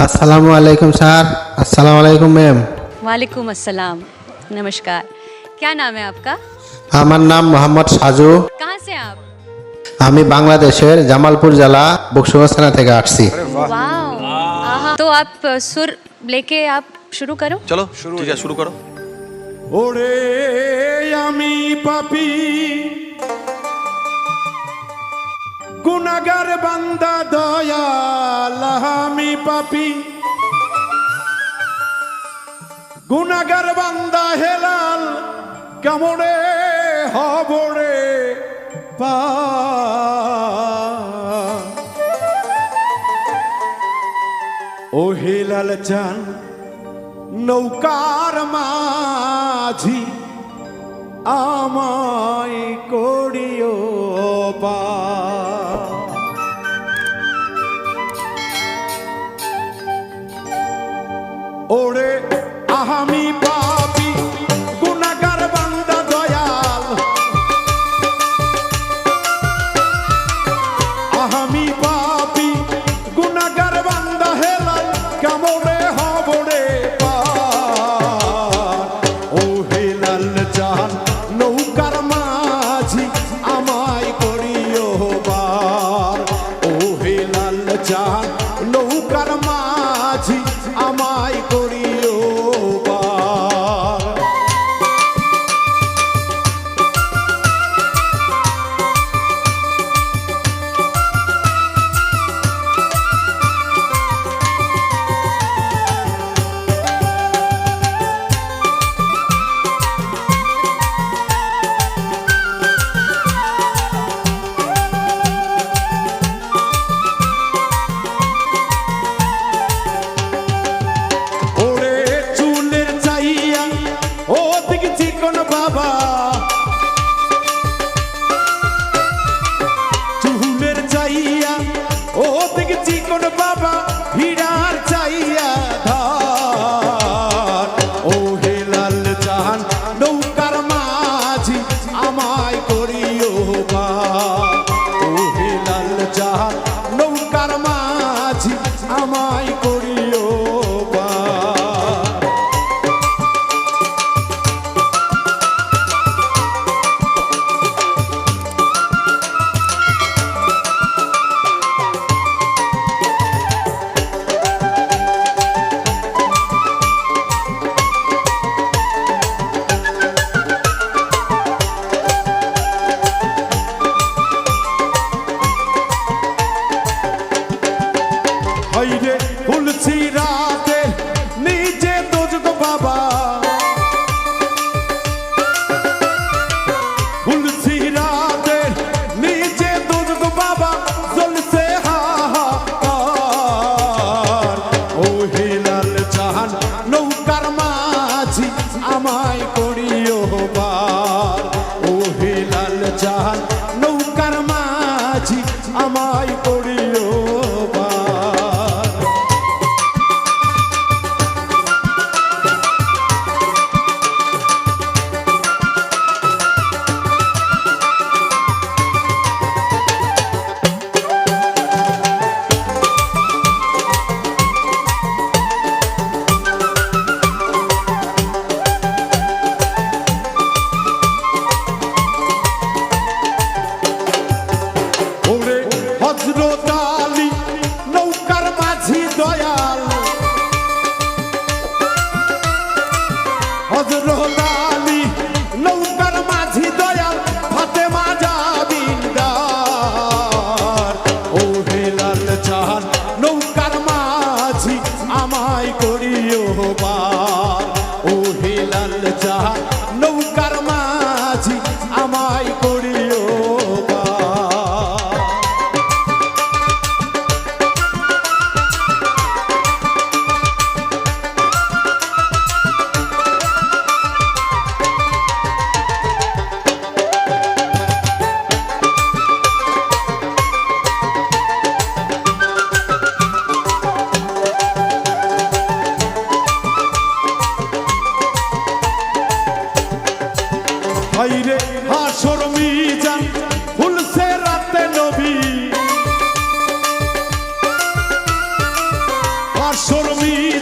আসসালামু আলাইকুম স্যার আসসালামু আলাইকুম ম্যাম वालेकुम अस्सलाम नमस्कार क्या नाम है आपका আমার নাম মোহাম্মদ সাজু कहाँ से हैं आप আমি বাংলাদেশের জামালপুর জেলা বকশুগঞ্জ থানা থেকে আসছি वाओ आहा। तो आप अ, सुर लेके आप शुरू करो চলো শুরু ঠিক আছে শুরু করো ওরে আমি পাপি গুনাগার বান্দা দয়াল আমি পাপি গুনাগার বান্দা হেলাল, কেমনে হবরে পা ও হেলাল চান, নৌকার মাঝি, আমায় করিও পার। ওরে হেলাল মাঝি আমায় করিও হেলাল চাহান নৌকার মাঝি আমায় করিও বার sobre mim.